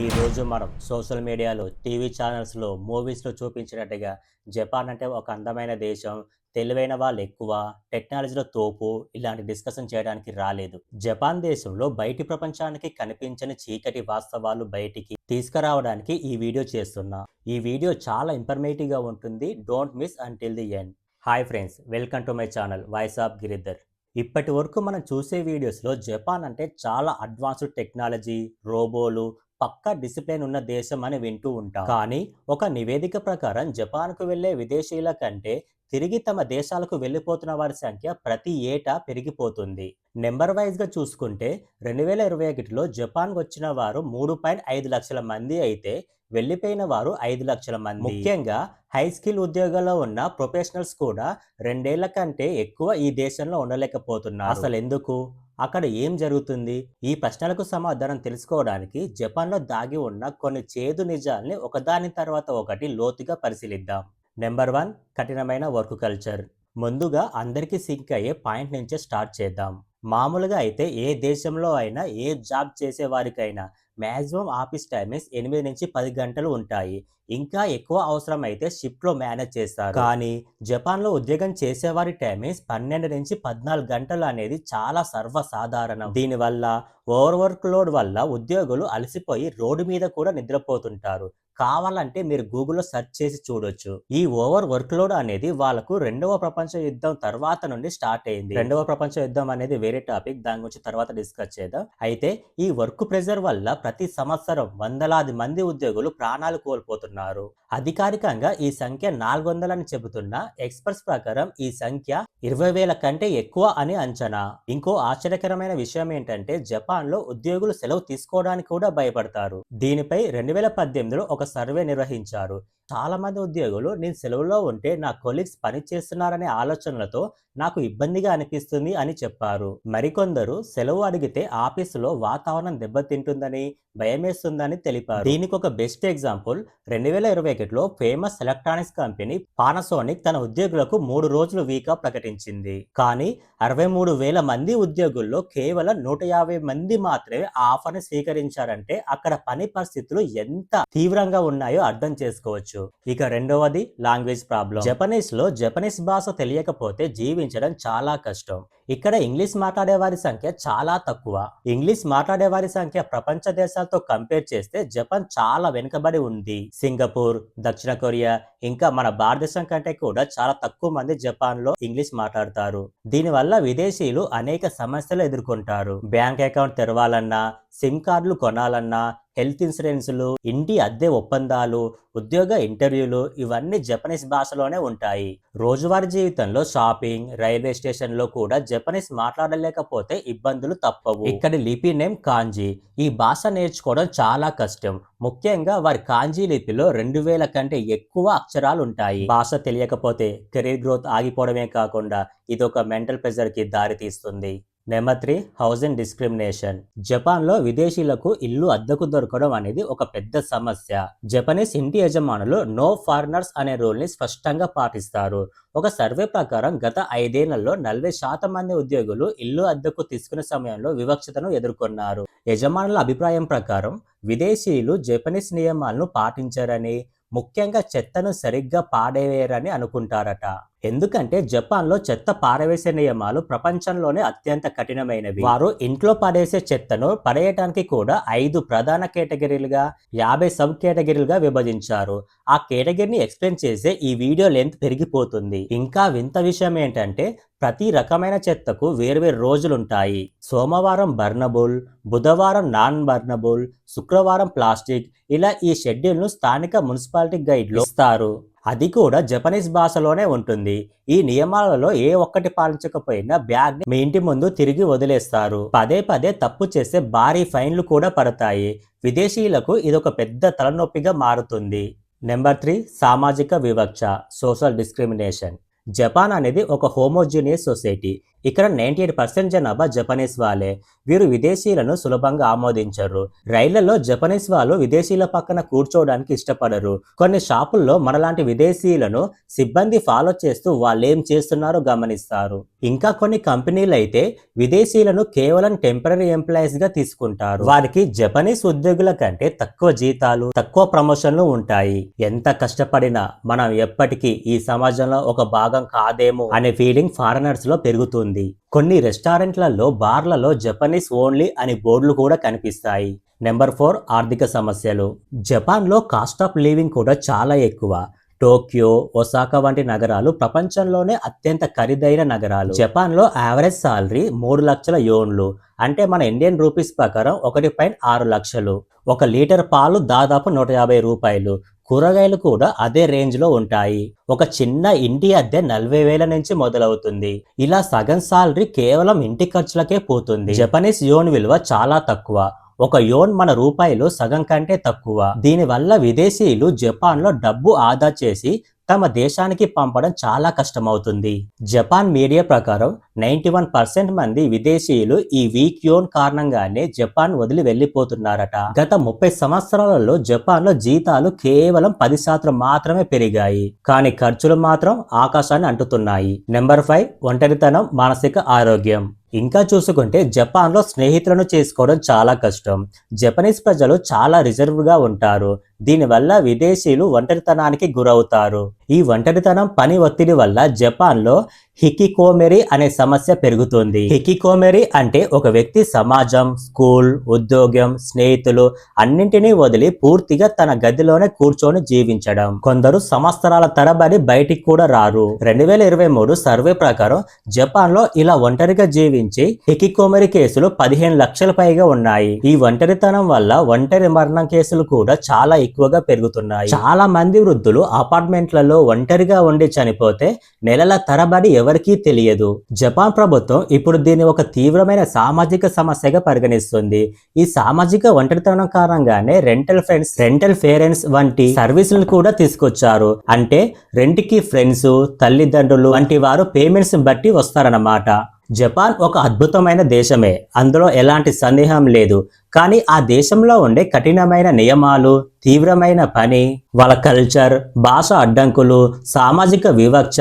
ఈ రోజు మనం సోషల్ మీడియాలో టీవీ ఛానల్స్లో మూవీస్లో చూపించినట్టుగా జపాన్ అంటే ఒక అందమైన దేశం తెలివైన వాళ్ళు ఎక్కువ టెక్నాలజీలో తోపు ఇలాంటి డిస్కషన్ చేయడానికి రాలేదు. జపాన్ దేశంలో బయటి ప్రపంచానికి కనిపించని చీకటి వాస్తవాలు బయటికి తీసుకురావడానికి ఈ వీడియో చేస్తున్నా. ఈ వీడియో చాలా ఇన్ఫర్మేటివ్గా ఉంటుంది. Don't miss until the end hi friends welcome to my channel voice of Giridhar ఇప్పటి వరకు మనం చూసే వీడియోస్లో జపాన్ అంటే చాలా అడ్వాన్స్డ్ టెక్నాలజీ రోబోలు పక్కా డిసిప్లిన్ ఉన్న దేశం అని వింటూ ఉంటాం. కానీ ఒక నివేదిక ప్రకారం జపాన్కు వెళ్ళే విదేశీయుల కంటే తిరిగి తమ దేశాలకు వెళ్ళిపోతున్న వారి సంఖ్య ప్రతి ఏటా పెరిగిపోతుంది. నెంబర్ వైజ్గా చూసుకుంటే రెండు వేల ఇరవై ఒకటిలో జపాన్కు వచ్చిన వారు మూడు పాయింట్ ఐదు లక్షల మంది అయితే వెళ్ళిపోయిన వారు ఐదు లక్షల మంది. ముఖ్యంగా హై స్కిల్ ఉద్యోగాల్లో ఉన్న ప్రొఫెషనల్స్ కూడా రెండేళ్ళ కంటే ఎక్కువ ఈ దేశంలో ఉండలేకపోతున్నారు. అసలు ఎందుకు అక్కడ ఏం జరుగుతుంది? ఈ ప్రశ్నలకు సమాధానం తెలుసుకోవడానికి జపాన్లో దాగి ఉన్న కొన్ని చేదు నిజాల్ని ఒకదాని తర్వాత ఒకటి లోతుగా పరిశీలిద్దాం. నెంబర్ వన్ కఠినమైన వర్క్ కల్చర్. ముందుగా అందరికీ సింక్ అయ్యే పాయింట్ నుంచే స్టార్ట్ చేద్దాం. మామూలుగా అయితే ఏ దేశంలో అయినా ఏ జాబ్ చేసే వారికైనా మ్యాక్సిమం ఆఫీస్ టైమింగ్స్ ఎనిమిది నుంచి పది గంటలు ఉంటాయి. ఇంకా ఎక్కువ అవసరం అయితే షిఫ్ట్లో మేనేజ్ చేస్తారు. కానీ జపాన్లో ఉద్యోగం చేసేవారి టైమింగ్స్ పన్నెండు నుంచి పద్నాలుగు గంటలు అనేది చాలా సర్వసాధారణం. దీనివల్ల ఓవర్ వర్క్ లోడ్ వల్ల ఉద్యోగులు అలసిపోయి రోడ్డు మీద కూడా నిద్రపోతుంటారు. కావాలంటే మీరు గూగుల్లో సెర్చ్ చేసి చూడొచ్చు. ఈ ఓవర్ వర్క్ లోడ్ అనేది వాళ్ళకు రెండవ ప్రపంచ యుద్ధం తర్వాత నుండి స్టార్ట్ అయింది. రెండవ ప్రపంచ యుద్ధం అనేది వేరే టాపిక్. దాని గురించి తర్వాత డిస్కస్ చేద్దాం. అయితే ఈ వర్క్ ప్రెజర్ వల్ల ప్రతి సంవత్సరం వందలాది మంది ఉద్యోగులు ప్రాణాలు కోల్పోతున్నారు. అధికారికంగా ఈ సంఖ్య నాలుగు వందలని చెబుతున్న ఎక్స్పర్ట్స్ ప్రకారం ఈ సంఖ్య ఇరవై వేల కంటే ఎక్కువ అని అంచనా. ఇంకో ఆశ్చర్యకరమైన విషయం ఏంటంటే జపాన్లో ఉద్యోగులు సెలవు తీసుకోవడానికి కూడా భయపడతారు. దీనిపై రెండు వేల పద్దెనిమిదిలో ఒక సర్వే నిర్వహించారు. చాలా మంది ఉద్యోగులు నేను సెలవులో ఉంటే నా కొలీగ్స్ పని చేస్తున్నారనే ఆలోచనలతో నాకు ఇబ్బందిగా అనిపిస్తుంది అని చెప్పారు. మరికొందరు సెలవు అడిగితే ఆఫీసులో వాతావరణం దెబ్బతింటుందని భయమేస్తుందని తెలిపారు. దీనికి ఒక బెస్ట్ ఎగ్జాంపుల్ రెండు వేల ఇరవై ఒకటిలో ఫేమస్ ఎలక్ట్రానిక్స్ కంపెనీ పానాసోనిక్ తన ఉద్యోగులకు మూడు రోజులు వీకా ప్రకటించింది. కానీ అరవై మూడు వేల మంది ఉద్యోగుల్లో కేవలం నూట యాభై మంది మాత్రమే ఆఫర్ని స్వీకరించారంటే అక్కడ పని పరిస్థితులు ఎంత తీవ్రంగా ఉన్నాయో అర్థం చేసుకోవచ్చు. ఇక రెండవది లాంగ్వేజ్ ప్రాబ్లం. జపనీస్లో జపనీస్ భాష తెలియకపోతే జీవించడం చాలా కష్టం. ఇక్కడ ఇంగ్లీష్ మాట్లాడే వారి సంఖ్య చాలా తక్కువ. ఇంగ్లీష్ మాట్లాడే వారి సంఖ్య ప్రపంచ దేశాలతో కంపేర్ చేస్తే జపాన్ చాలా వెనుకబడి ఉంది. సింగపూర్ దక్షిణ కొరియా ఇంకా మన భారతదేశం కంటే కూడా చాలా తక్కువ మంది జపాన్లో ఇంగ్లీష్ మాట్లాడతారు. దీనివల్ల విదేశీయులు అనేక సమస్యలు ఎదుర్కొంటారు. బ్యాంక్ అకౌంట్ తెరవాలన్నా సిమ్ కార్డులు కొనాలన్నా హెల్త్ ఇన్సూరెన్స్లు ఇంటి అద్దె ఒప్పందాలు ఉద్యోగ ఇంటర్వ్యూలు ఇవన్నీ జపనీస్ భాషలోనే ఉంటాయి. రోజువారీ జీవితంలో షాపింగ్ రైల్వే స్టేషన్లో కూడా జపనీస్ మాట్లాడలేకపోతే ఇబ్బందులు తప్పవు. ఇక్కడి లిపి నేమ్ కాంజీ. ఈ భాష నేర్చుకోవడం చాలా కష్టం. ముఖ్యంగా వారి కాంజీ లిపిలో రెండు వేల కంటే ఎక్కువ అక్షరాలు ఉంటాయి భాష తెలియకపోతే కెరీర్ గ్రోత్ ఆగిపోవడమే కాకుండా ఇది ఒక మెంటల్ ప్రెజర్కి దారి తీస్తుంది నెంబర్ త్రీ హౌసింగ్ డిస్క్రిమినేషన్. జపాన్లో విదేశీయులకు ఇల్లు అద్దెకు దొరకడం అనేది ఒక పెద్ద సమస్య. జపనీస్ ఇంటి యజమానులు నో ఫారినర్స్ అనే రూల్ని స్పష్టంగా పాటిస్తారు. ఒక సర్వే ప్రకారం గత ఐదేళ్ళలో నలభై శాతం మంది ఉద్యోగులు ఇల్లు అద్దెకు తీసుకునే సమయంలో వివక్షతను ఎదుర్కొన్నారు. యజమానుల అభిప్రాయం ప్రకారం విదేశీయులు జపనీస్ నియమాలను పాటించారని ముఖ్యంగా చెత్తను సరిగ్గా పాడేయరని అనుకుంటారట. ఎందుకంటే జపాన్లో చెత్త పారవేసే నియమాలు ప్రపంచంలోనే అత్యంత కఠినమైనవి. వారు ఇంట్లో పడేసే చెత్తను పడేయటానికి కూడా ఐదు ప్రధాన కేటగిరీలుగా యాభై సబ్ కేటగిరీలుగా విభజించారు. ఆ కేటగిరీని ఎక్స్ప్లెయిన్ చేసే ఈ వీడియో లెంత్ పెరిగిపోతుంది. ఇంకా వింత విషయం ఏంటంటే ప్రతి రకమైన చెత్తకు వేర్వేరు రోజులుంటాయి. సోమవారం బర్నబుల్ బుధవారం నాన్ బర్నబుల్ శుక్రవారం ప్లాస్టిక్ ఇలా ఈ షెడ్యూల్ను స్థానిక మున్సిపాలిటీ గైడ్లు ఇస్తారు. అది కూడా జపనీస్ భాషలోనే ఉంటుంది. ఈ నియమాలలో ఏ ఒక్కటి పాలించకపోయినా బ్యాగ్ మీ ఇంటి ముందు తిరిగి వదిలేస్తారు. పదే పదే తప్పు చేస్తే భారీ ఫైన్లు కూడా పడతాయి. విదేశీయులకు ఇదొక పెద్ద తలనొప్పిగా మారుతుంది. నెంబర్ త్రీ సామాజిక వివక్ష సోషల్ డిస్క్రిమినేషన్. జపాన్ అనేది ఒక హోమోజీనియస్ సొసైటీ. ఇక్కడ నైంటీ ఎయిట్ పర్సెంట్ జనాభా జపనీస్ వాళ్ళే. వీరు విదేశీయులను సులభంగా ఆమోదించరు. రైళ్ళలో జపనీస్ వాళ్ళు విదేశీయుల పక్కన కూర్చోవడానికి ఇష్టపడరు. కొన్ని షాపుల్లో మనలాంటి విదేశీయులను సిబ్బంది ఫాలో చేస్తూ వాళ్ళు ఏం చేస్తున్నారో గమనిస్తారు. ఇంకా కొన్ని కంపెనీలు అయితే విదేశీయులను కేవలం టెంపరీ ఎంప్లాయీస్గా తీసుకుంటారు. వారికి జపనీస్ ఉద్యోగుల కంటే తక్కువ జీతాలు తక్కువ ప్రమోషన్లు ఉంటాయి. ఎంత కష్టపడినా మనం ఎప్పటికీ ఈ సమాజంలో ఒక భాగం కాదేమో అనే ఫీలింగ్ ఫారినర్స్లో పెరుగుతుంది. కొన్ని రెస్టారెంట్లలో బార్లలో జపనీస్ ఓన్లీ అని బోర్డులు కూడా కనిపిస్తాయి. నెంబర్ ఫోర్ ఆర్థిక సమస్యలు. జపాన్లో కాస్ట్ ఆఫ్ లివింగ్ కూడా చాలా ఎక్కువ. టోక్యో ఒసాకా వంటి నగరాలు ప్రపంచంలోనే అత్యంత ఖరీదైన నగరాలు. జపాన్లో యావరేజ్ సాలరీ మూడు లక్షల యోన్లు. అంటే మన ఇండియన్ రూపీస్ ప్రకారం ఒకటి పాయింట్ ఆరు లక్షలు. ఒక లీటర్ పాలు దాదాపు నూట యాభై రూపాయలు. కూరగాయలు కూడా అదే రేంజ్లో ఉంటాయి. ఒక చిన్న ఇంటి అద్దె నలభై వేల నుంచి మొదలవుతుంది. ఇలా సగం సాలరీ కేవలం ఇంటి ఖర్చులకే పోతుంది. జపనీస్ యోన్ విలువ చాలా తక్కువ. ఒక యోన్ మన రూపాయిలో సగం కంటే తక్కువ. దీనివల్ల విదేశీయులు జపాన్లో డబ్బు ఆదా చేసి తమ దేశానికి పంపడం చాలా కష్టమవుతుంది. జపాన్ మీడియా ప్రకారం నైంటీ వన్ పర్సెంట్ మంది విదేశీయులు ఈ వీక్ యోన్ కారణంగానే జపాన్ వదిలి వెళ్ళిపోతున్నారట గత ముప్పై సంవత్సరాలలో జపాన్లో జీతాలు కేవలం పది శాతం మాత్రమే పెరిగాయి. కానీ ఖర్చులు మాత్రం ఆకాశాన్ని అంటుతున్నాయి. నెంబర్ ఫైవ్ ఒంటరితనం మానసిక ఆరోగ్యం. ఇంకా చూసుకుంటే జపాన్లో స్నేహితులను చేసుకోవడం చాలా కష్టం. జపనీస్ ప్రజలు చాలా రిజర్వ్గా ఉంటారు. దీనివల్ల విదేశీయులు ఒంటరితనానికి గురవుతారు. ఈ ఒంటరితనం పని ఒత్తిడి వల్ల జపాన్లో హికికోమెరి అనే సమస్య పెరుగుతుంది. హికికోమెరి అంటే ఒక వ్యక్తి సమాజం స్కూల్ ఉద్యోగం స్నేహితులు అన్నింటినీ వదిలి పూర్తిగా తన గదిలోనే కూర్చొని జీవించడం. కొందరు సంవత్సరాల తరబడి బయటికి కూడా రారు. రెండు వేల ఇరవై మూడు సర్వే ప్రకారం జపాన్లో ఇలా ఒంటరిగా జీవించి హికికోమెరి కేసులు పదిహేను లక్షల పైగా ఉన్నాయి. ఈ ఒంటరితనం వల్ల ఒంటరి మరణం కేసులు కూడా చాలా ఎక్కువగా పెరుగుతున్నాయి. చాలా మంది వృద్ధులు అపార్ట్మెంట్లలో ఒంటరిగా ఉండి చనిపోతే నెలల తరబడి ఎవరికీ తెలియదు. జపాన్ ప్రభుత్వం ఇప్పుడు దీన్ని ఒక తీవ్రమైన సామాజిక సమస్యగా పరిగణిస్తుంది. ఈ సామాజిక ఒంటరితనం కారణంగానే రెంటల్ ఫ్రెండ్స్ రెంటల్ పేరెంట్స్ వంటి సర్వీసులు కూడా తీసుకొచ్చారు. అంటే రెంటికి ఫ్రెండ్స్ తల్లిదండ్రులు వంటి వారు పేమెంట్స్ బట్టి వస్తారన్నమాట. జపాన్ ఒక అద్భుతమైన దేశమే. అందులో ఎలాంటి సందేహం లేదు. కానీ ఆ దేశంలో ఉండే కఠినమైన నియమాలు తీవ్రమైన పని వాళ్ళ కల్చర్ భాష అడ్డంకులు సామాజిక వివక్ష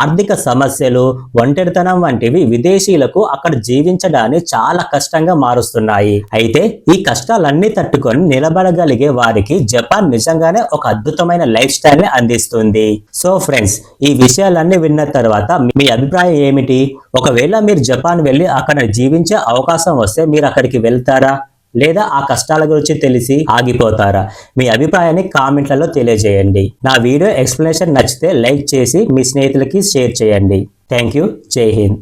ఆర్థిక సమస్యలు ఒంటరితనం వంటివి విదేశీయులకు అక్కడ జీవించడాన్ని చాలా కష్టంగా మారుస్తున్నాయి. అయితే ఈ కష్టాలన్నీ తట్టుకొని నిలబడగలిగే వారికి జపాన్ నిజంగానే ఒక అద్భుతమైన లైఫ్ స్టైల్ని అందిస్తుంది. సో ఫ్రెండ్స్ ఈ విషయాలన్నీ విన్న తర్వాత మీ అభిప్రాయం ఏమిటి? ఒకవేళ మీరు జపాన్ వెళ్ళి అక్కడ జీవించే అవకాశం వస్తే మీరు అక్కడికి వెళ్తారా? లేదా ఆ కష్టాల గురించి తెలిసి ఆగిపోతారా? మీ అభిప్రాయాన్ని కామెంట్లలో తెలియజేయండి. నా వీడియో ఎక్స్ప్లెనేషన్ నచ్చితే లైక్ చేసి మీ స్నేహితులకి షేర్ చేయండి. Thank you. జై హింద్.